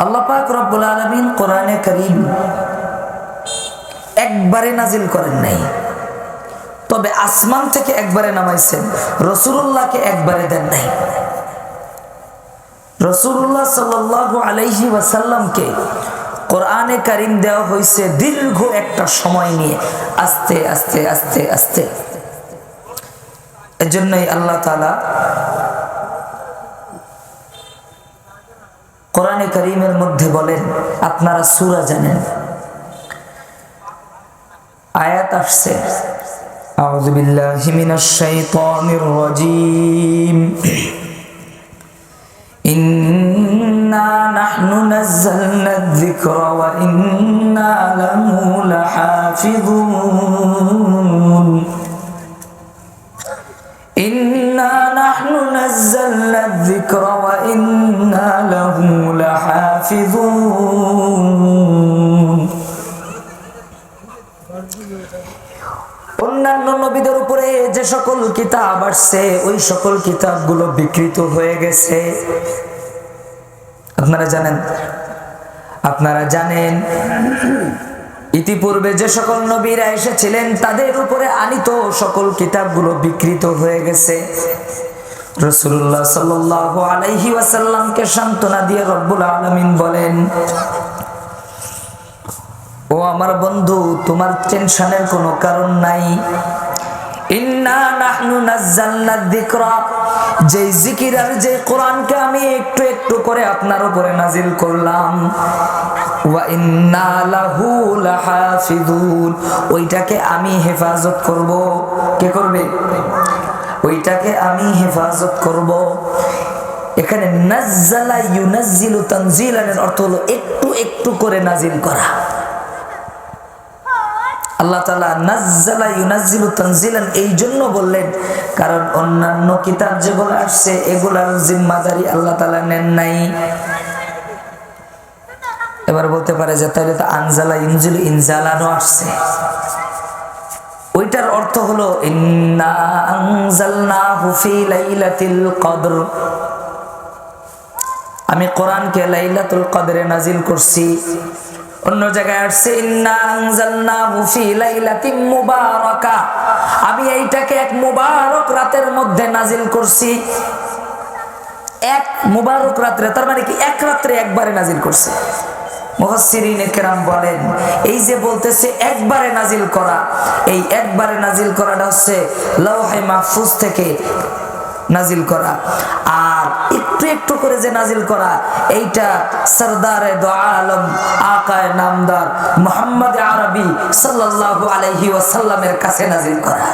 আল্লাহ কোরআনে করিম দেওয়া হয়েছে দীর্ঘ একটা সময় নিয়ে, আস্তে আস্তে আস্তে আস্তে। এজন্যই আল্লাহ কোরআনে করিমের মধ্যে বলেন আপনারা সুরা জানেন আয়াত আসছে أعوذ بالله من الشيطان الرجيم إنا نحن نزلنا الذكر وإنا له لحافظون إنا نحن نزلنا الذكر وإنا له لحافظون অন্যান্য নবীদের উপরে যে সকল কিতাব আসছে ওই সকল কিতাবগুলো বিকৃত হয়ে গেছে আপনারা জানেন আপনারা জানেন ইতিপূর্বে যে সকল নবীরা এসেছিলেন তাদের উপরে আনিত সকল কিতাবগুলো বিকৃত হয়ে গেছে রসুল্লাহ সাল আলাইহি ওয়াসাল্লামকে সান্ত্বনা দিয়ে রব্বুল আলমিন বলেন, ও আমার বন্ধু, তোমার টেনশনের কোনো কারণ নাই। ওইটাকে আমি হেফাজত করব। কে করবে? ওইটাকে আমি হেফাজত করব। এখানে নাজ্জালা অর্থ হলো একটু একটু করে নাজিল করা। আল্লাহ এই জন্য বললেন, কারণ অন্যান্য কিতাব আসছে, এগুলার আল্লাহ তালা নেন নাই। এবার বলতে পারে যে তো আনজালা আসছে। ওইটার অর্থ হলো কদর। আমি কোরআনকে লাইলাতুল কদরে নাজিল করছি। অন্য জায়গায় আসছে আমি এইটাকে এক মুবারক রাতের মধ্যে নাজিল করছি। এক মুবারক রাত্রে, তার মানে কি, এক রাত্রে একবারে নাজিল করছে। বলেন, এই যে বলতেছে একবারে নাজিল করা, এই একবারে নাজিল করাটা হচ্ছে লৌহে মাহফুজ থেকে নাজিল করা। আর একটু একটু করে যে নাজিল করা, এইটা সরদারে আলম, আকায় নামদার মোহাম্মদ আরবি সাল্লাল্লাহু আলাইহি ওয়াসাল্লামের কাছে নাজিল করা।